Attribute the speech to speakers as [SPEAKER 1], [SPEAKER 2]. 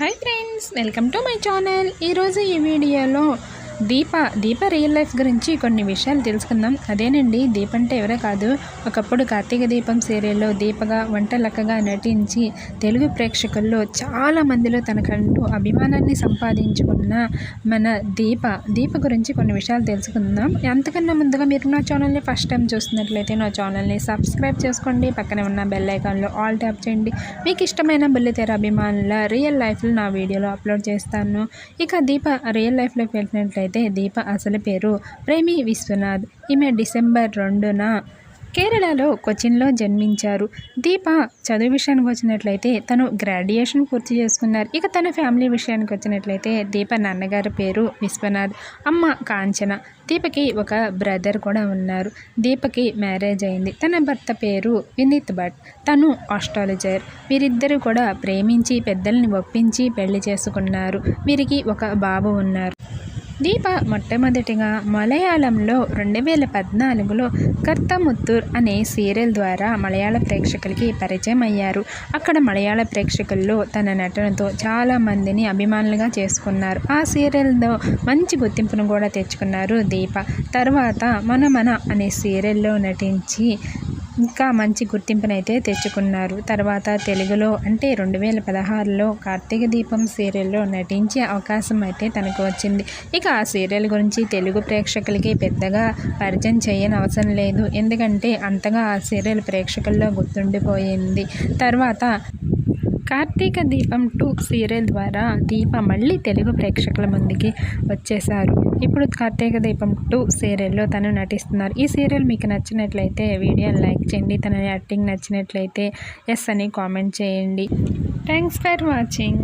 [SPEAKER 1] Hi friends welcome to my channel ఈరోజు ఈ వీడియోలో దీప దీప రియల్ లైఫ్ గురించి కొన్ని విషయాలు తెలుసుకుందాం. అదేనండి దీప అంటే ఎవరే కాదు. ఒకప్పుడు కార్తీక దీపం సీరియల్లో దీపగా వంటలక్కగా నటించి తెలుగు ప్రేక్షకుల్లో చాలా మందిలో తనకంటూ అభిమానాన్ని సంపాదించుకున్న మన దీప. దీప గురించి కొన్ని విషయాలు తెలుసుకుందాం. అంతకన్నా ముందుగా మీరు నా ఛానల్ని ఫస్ట్ టైం చూస్తున్నట్లయితే నా ఛానల్ని సబ్స్క్రైబ్ చేసుకోండి. పక్కనే ఉన్న బెల్ ఐకాన్లో ఆల్ ట్యాప్ చేయండి. మీకు ఇష్టమైన బుల్లితెర అభిమానుల రియల్ లైఫ్లో నా వీడియోలో అప్లోడ్ చేస్తాను. ఇక దీప రియల్ లైఫ్లోకి వెళ్ళినట్లయితే దీప అసలు పేరు ప్రేమి విశ్వనాథ్. ఈమె డిసెంబర్ రెండున కేరళలో కొచ్చిన్లో జన్మించారు. దీప చదువు విషయానికి వచ్చినట్లయితే తను గ్రాడ్యుయేషన్ పూర్తి చేసుకున్నారు. ఇక తన ఫ్యామిలీ విషయానికి వచ్చినట్లయితే దీప నాన్నగారి పేరు విశ్వనాథ్ అమ్మ కాంచన. దీపకి ఒక బ్రదర్ కూడా ఉన్నారు. దీపకి మ్యారేజ్ అయింది. తన భర్త పేరు వినీత్ భట్. తను ఆస్ట్రాలజర్. వీరిద్దరూ కూడా ప్రేమించి పెద్దల్ని ఒప్పించి పెళ్ళి చేసుకున్నారు. వీరికి ఒక బాబు ఉన్నారు. దీప మొట్టమొదటిగా మలయాళంలో రెండు వేల పద్నాలుగులో కర్తముత్తూర్ అనే సీరియల్ ద్వారా మలయాళ ప్రేక్షకులకి పరిచయం అయ్యారు. అక్కడ మలయాళ ప్రేక్షకుల్లో తన నటనతో చాలా మందిని అభిమానులుగా చేసుకున్నారు. ఆ సీరియల్తో మంచి గుర్తింపును కూడా తెచ్చుకున్నారు దీప. తర్వాత మన మన అనే సీరియల్లో నటించి ఇంకా మంచి గుర్తింపునైతే తెచ్చుకున్నారు. తర్వాత తెలుగులో అంటే రెండు వేల పదహారులో కార్తీక దీపం సీరియల్లో నటించే అవకాశం అయితే తనకు వచ్చింది. ఇక ఆ సీరియల్ గురించి తెలుగు ప్రేక్షకులకి పెద్దగా పరిచయం చేయని అవసరం లేదు. ఎందుకంటే అంతగా ఆ సీరియల్ ప్రేక్షకుల్లో గుర్తుండిపోయింది. తర్వాత కార్తీక దీపం టూ సీరియల్ ద్వారా దీప మళ్ళీ తెలుగు ప్రేక్షకుల ముందుకి వచ్చేసారు ఇప్పుడు కార్తీక దీపం టూ సీరియల్లో తను నటిస్తున్నారు. ఈ సీరియల్ మీకు నచ్చినట్లయితే వీడియోని లైక్ చేయండి. తన యాక్టింగ్ నచ్చినట్లయితే ఎస్ అని కామెంట్ చేయండి. Thanks for watching.